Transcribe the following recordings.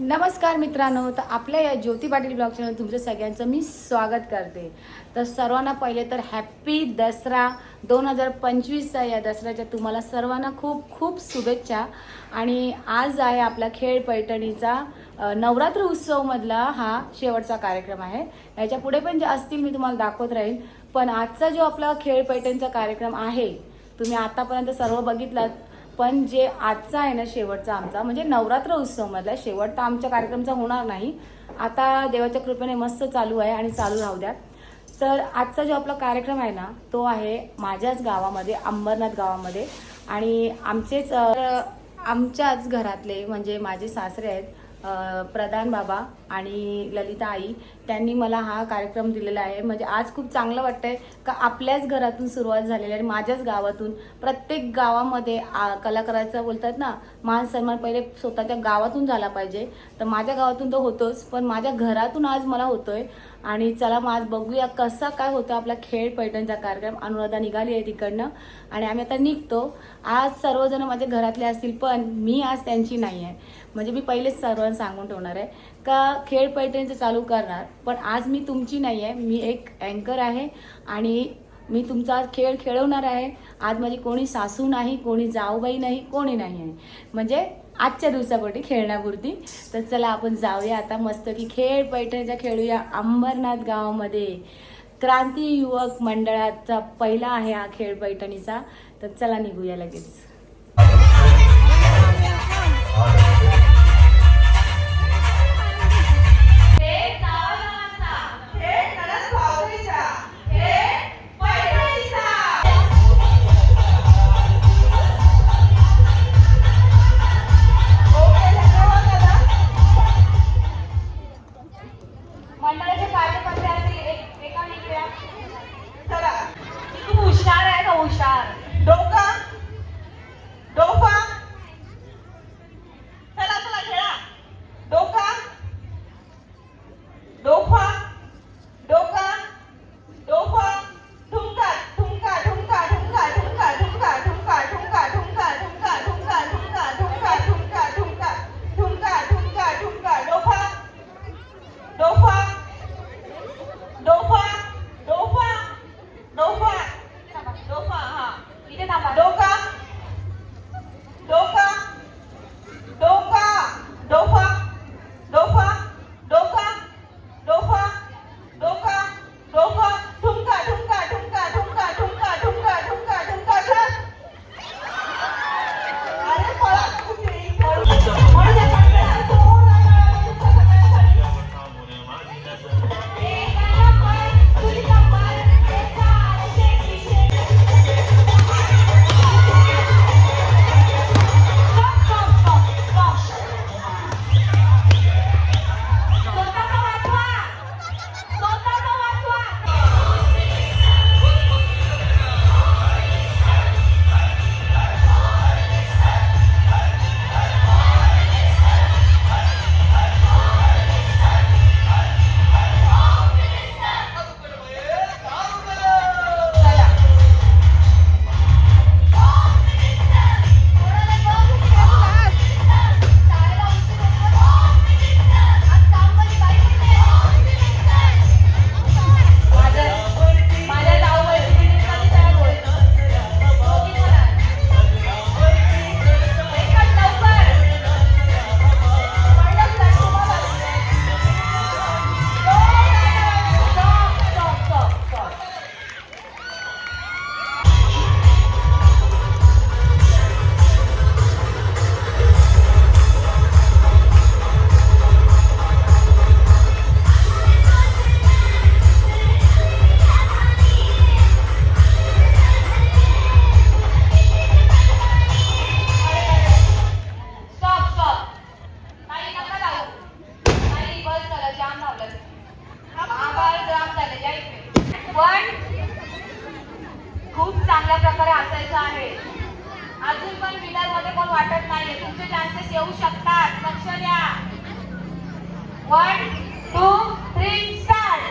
नमस्कार मित्रांनो तर आपल्या या ज्योती पाटील ब्लॉग चॅनल तुमचं सगळ्यांचं मी स्वागत करते. तर सर्वांना पहिले तर हॅप्पी दसरा दोन हजार पंचवीसचा या दसऱ्याच्या तुम्हाला सर्वांना खूप खूप शुभेच्छा. आणि आज आहे आपला खेळ पैठणीचा नवरात्र उत्सवमधला हा शेवटचा कार्यक्रम आहे. याच्यापुढे पण जे असतील मी तुम्हाला दाखवत राहील. पण आजचा जो आपला खेळ पैठणीचा कार्यक्रम आहे तुम्ही आतापर्यंत सर्व बघितलात. पण जे आजचा आहे ना शेवटचा आमचा म्हणजे नवरात्र उत्सवमधला शेवट तर आमच्या कार्यक्रमचा होणार नाही. आता देवाच्या कृपेने मस्त चालू आहे आणि चालू राहू द्या. तर आजचा जो आपला कार्यक्रम आहे ना तो आहे माझ्याच गावामध्ये अंबरनाथ गावामध्ये. आणि आमचेच आमच्याच घरातले म्हणजे माझे सासरे आहेत प्रधान बाबा आणि ललिता आई त्यांनी मला हा कार्यक्रम दिलेला आहे. म्हणजे आज खूप चांगलं वाटतंय का आपल्याच घरातून सुरुवात झालेली आहे आणि माझ्याच गावातून प्रत्येक गावामध्ये आ, कलाकाराचं बोलतात ना मान सन्मान पहिले स्वतःच्या गावातून झाला पाहिजे. तर माझ्या गावातून तर होतोच पण माझ्या घरातून आज मला होतोय. आणि चला मग आज बघूया कसा काय होतो आपला खेळ पैठणचा कार्यक्रम. अनुराधा निघाली आहे तिकडनं आणि आम्ही आता निघतो. आज सर्वजण माझ्या घरातले असतील पण मी आज त्यांची नाही आहे. म्हणजे मी पहिलेच सर्वांना सांगून ठेवणार आहे का खेळ पैठणचं चालू करणार पण आज मी तुमची नाही आहे. मी एक अँकर आहे आणि मी तुमचा आज खेळ खेळवणार आहे. आज माझी कोणी सासू नाही कोणी जाऊबाई नाही कोणी नाही आहे. म्हणजे आजच्या दिवसापोटी खेळण्यापुरती. तर चला आपण जाऊया आता मस्त की खेळ पैठणीच्या खेळूया अंबरनाथ गावामध्ये. क्रांती युवक मंडळाचा पहिला आहे हा खेळ पैठणीचा. तर चला निघूया लगेच. कोण तुमचे चान्सेस येऊ शकतात. लक्ष द्या. One two three start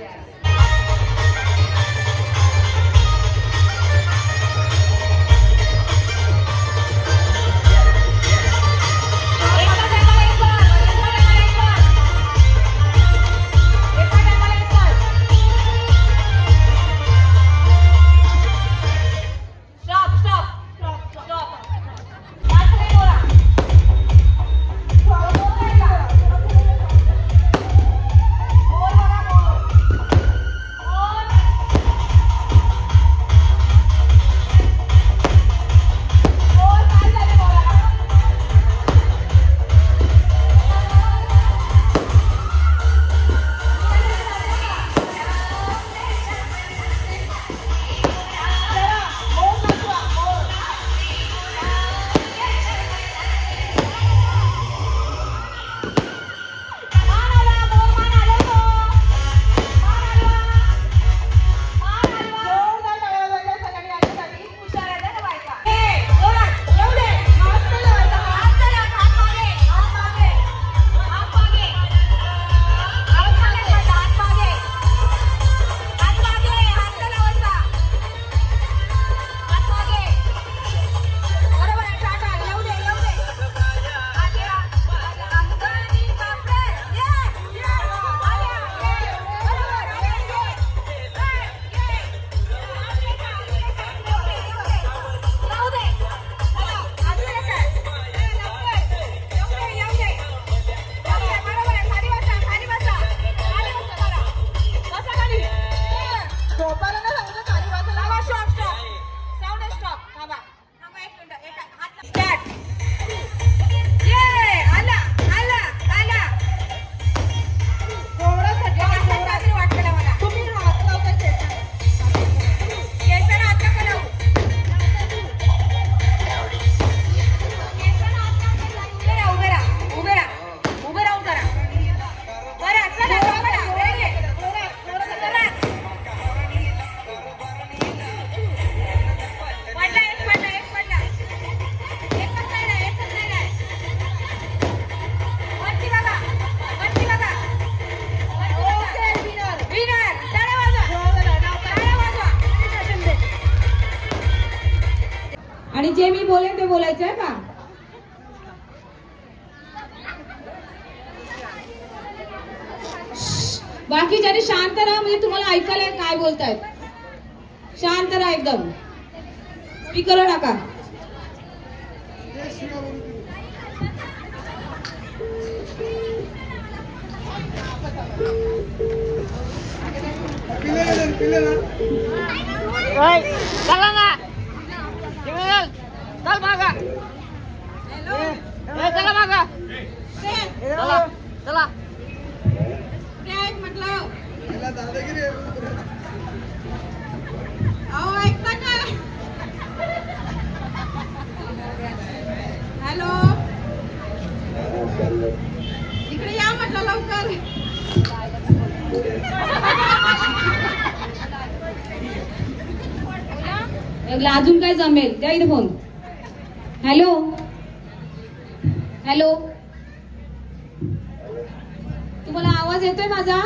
Yes. बोलायचं आहे का? बाकीच्याने शांत राहा म्हणजे तुम्हाला ऐकायला काय बोलतायत. शांत राहा एकदम. स्पीकर टाका. चला ना चल मागा चला मागा चला चला कुठे आहेत म्हटलं अहो ऐकता का हॅलो इकडे या म्हटलं लवकर अजून काय जमेल? द्या इथे फोन हॅलो? हॅलो? तुम्हाला आवाज येतोय माझा?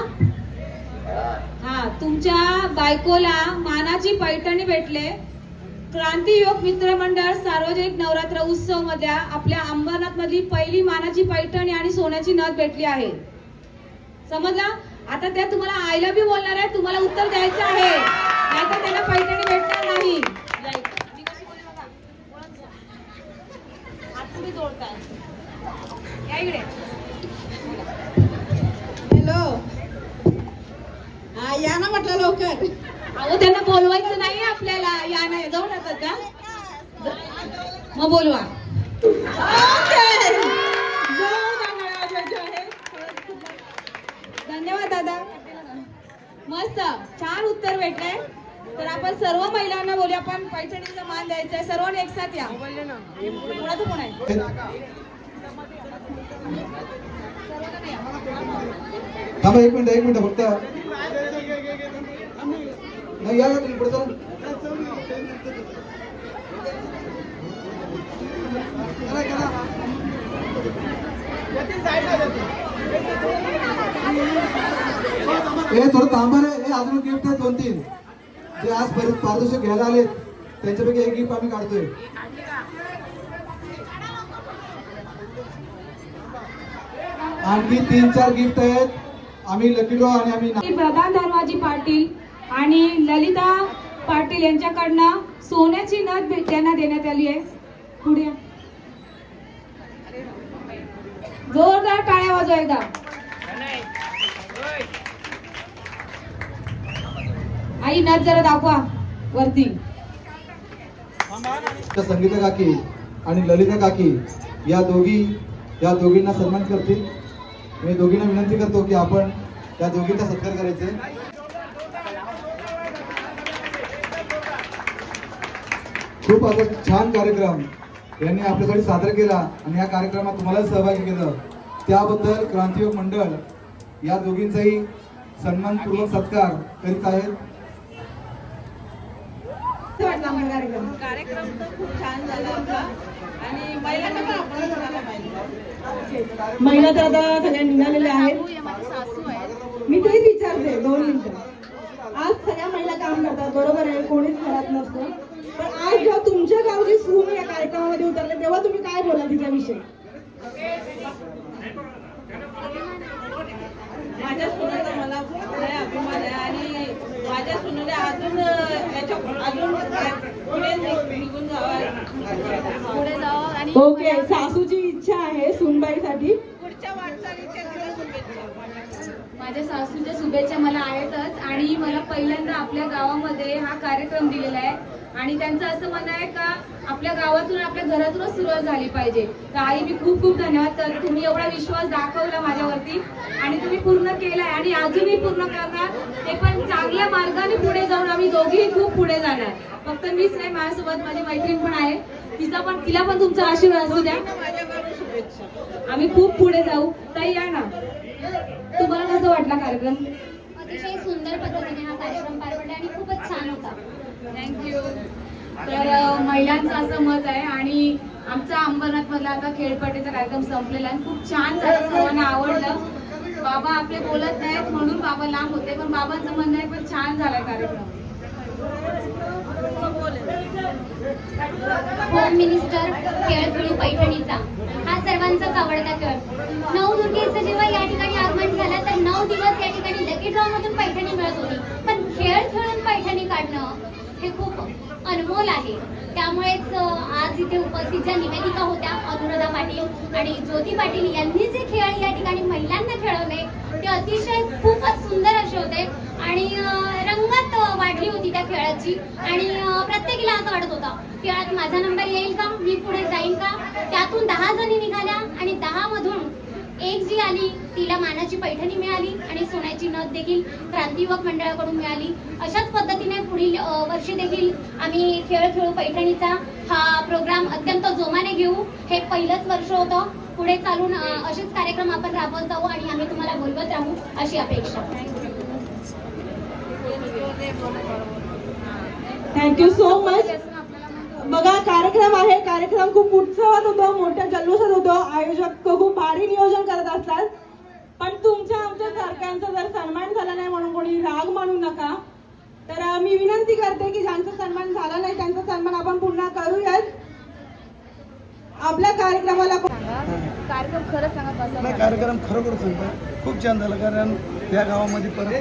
हा तुमच्या बायकोला मानाची पैठणी भेटले. क्रांती योग मित्र मंडळ सार्वजनिक नवरात्र उत्सवमध्ये आपल्या अंबरनाथ मधली पहिली मानाची पैठणी आणि सोन्याची नथ भेटली आहे. समजला? आता त्या तुम्हाला आय लव्ह यू बोलणार आहे तुम्हाला उत्तर द्यायचं आहे. नाहीतर त्यांना पैठणी भेटणार नाही. हॅलो हा या ना म्हटलं लवकर. अहो त्यांना बोलवायचं नाही आपल्याला. या नाही जाऊन येतात का मग बोलवा धन्यवाद दादा मस्त छान उत्तर भेटलंय तर आपण सर्व महिलांना बोलूया आपण पैठणीचा मान द्यायचा आहे सर्वांनी एक साथ या कोणाचं कोण आहे थांबा एक मिनिट एक मिनिट फक्त. नाही या तुम्ही पुढे चला थोडं थांबा रे. हे अजून गिफ्ट आहेत दोन तीन जे आज परत पारदर्शक घ्यायला आलेत त्यांच्यापैकी एक गिफ्ट आम्ही काढतोय. आणखी तीन चार गिफ्ट आहेत. आम्ही लकी ड्रॉ आणि आम्ही प्रधान धर्माजी पाटील आणि ललिता पाटील यांच्याकडनं सोन्याची नथ त्यांना देण्यात आली आहे. पुढे. जोरदार टाळ्या वाजवा एकदा. आई नथ जरा दाखवा वरती. संगीता काकी आणि ललिता काकी या दोघी या दोघींना सन्मान करतील. मी दोघींना विनंती करतो की आपण त्या दोघींचा सत्कार करायचे खूप आता छान कार्यक्रम यांनी आपल्यासाठी सादर केला आणि या कार्यक्रमात तुम्हाला सहभागी केलं. त्याबद्दल क्रांतियोग मंडळ या दोघींचाही सन्मानपूर्वक सत्कार करीत आहेत. कार्यक्रम तर खूप छान झाला होता आणि महिलांना पण आपण झाला पाहिजे महिला तर आता सगळ्या निघालेल्या आहेत. मी तेच विचारते दोन मिनिटं. आज सगळ्या महिला काम करतात बरोबर आहे कोणीच घरात नसतं. पण आज जेव्हा तुमच्या गावची सून या कार्यक्रमामध्ये उतरले तेव्हा तुम्ही काय बोला तिच्याविषयी? माझ्या सुनेचा मला खूप अभिमान आहे. आणि माझ्या सुनेने अजून याच्या अजून पुढे निघून जावं. पुढे जावं आणि ओके सासूची पुढच्या माझ्या सासूच्या शुभेच्छा मला आहेतच आणि मला पहिल्यांदा आपल्या गावामध्ये हा कार्यक्रम दिलेला आहे. आणि त्यांचं असं म्हणणं आहे का आपल्या गावातून आपल्या घरातूनच सुरुवात झाली पाहिजे. तर आई मी खूप खूप धन्यवाद. तर तुम्ही एवढा विश्वास दाखवला माझ्यावरती आणि तुम्ही पूर्ण केलाय आणि अजूनही पूर्ण करणार. ते पण चांगल्या मार्गाने पुढे जाऊन आम्ही दोघेही खूप पुढे जाणार. फक्त मीच नाही माझ्यासोबत माझी मैत्रीण पण आहे. तिचा पण तिला पण तुमचा आशीर्वाद असू द्या. आम्ही खूप पुढे जाऊ. ताई या ना. तुम्हाला कसं वाटला कार्यक्रम? अतिशय सुंदर पद्धतीने हा कार्यक्रम पार पडला आणि खूपच छान होता. थँक्यू तर महिलांचं असं मत आहे आणि आमचा अंबरनाथ मधला आता खेळपट्टीचा कार्यक्रम संपलेला आहे. खूप छान झालं सर्वांना आवडलं. बाबा आपले बोलत नाहीत म्हणून बाबा लांब होते पण बाबांचं म्हणणं आहे पण छान झालाय कार्यक्रम. होम मिनिस्टर खेळ खेळू पैठणीचा. हा सर्वांचाच आवडता खेळ. नऊ दुर्गेचं जेव्हा या ठिकाणी आगमन झालं तर नऊ दिवस या ठिकाणी लकी ड्रॉ मधून पैठणी मिळत होती. पण खेळ खेळून पैठणी काढणं हे खूप अनमोल आहे. त्यामुळेच आज इथे उपस्थित ज्या निवेदिका होत्या अनुराधा पाटील आणि ज्योती पाटील यांनी जे खेळ या ठिकाणी महिलांना खेळवले ते अतिशय खूपच सुंदर असे होते. आणि रंगत वाढली होती त्या खेळाची. आणि प्रत्येकीला असं वाटत होतं खेळात माझा नंबर येईल का? मी पुढे जाईन का? त्यातून दहा जणी निघाल्या आणि दहा मधून एक जी आली तिला मानाची पैठणी मिळाली आणि सोन्याची नथ देखील क्रांती युवक मंडळाकडून मिळाली. अशाच पद्धतीने पुढील वर्षी देखील आम्ही खेळ खेळू पैठणीचा हा प्रोग्राम अत्यंत जोमाने घेऊ. हे पहिलंच वर्ष होतं. पुढे चालून असेच कार्यक्रम आपण राबवत जाऊ आणि आम्ही तुम्हाला बोलवत राहू अशी अपेक्षा. थँक्यू सो मच बघा कार्यक्रम आहे. कार्यक्रम खूप उत्सवात होतो मोठ्या जल्लोषात होतो. आयोजक खूप भारी नियोजन करत असतात. पण तुमच्या आमच्या सारख्यांचा जर सन्मान झाला नाही म्हणून कोणी राग मानू नका. तर मी विनंती करते की ज्यांचा सन्मान झाला नाही त्यांचा सन्मान आपण पुन्हा करूयात. आपल्या कार्यक्रमाला नाही कार्यक्रम खरोखर सांगतो खूप छान झाला कारण त्या गावामध्ये परत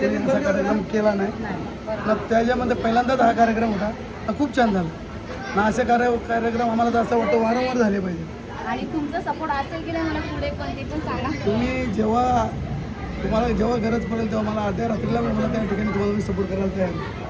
कार्यक्रम केला नाही. त्याच्यामध्ये पहिल्यांदाच हा कार्यक्रम होता खूप छान झाला. ना असे कार्य कार्यक्रम आम्हाला तर असं वाटतं वारंवार झाले पाहिजे आणि तुमचा सपोर्ट असेल की नाही मला पुढे पण ते पण सांगा तुम्ही जेव्हा तुम्हाला जेव्हा गरज पडेल तेव्हा मला अर्ध्या रात्रीला मला त्या ठिकाणी तुम्हाला मी सपोर्ट करायला तयार आहे.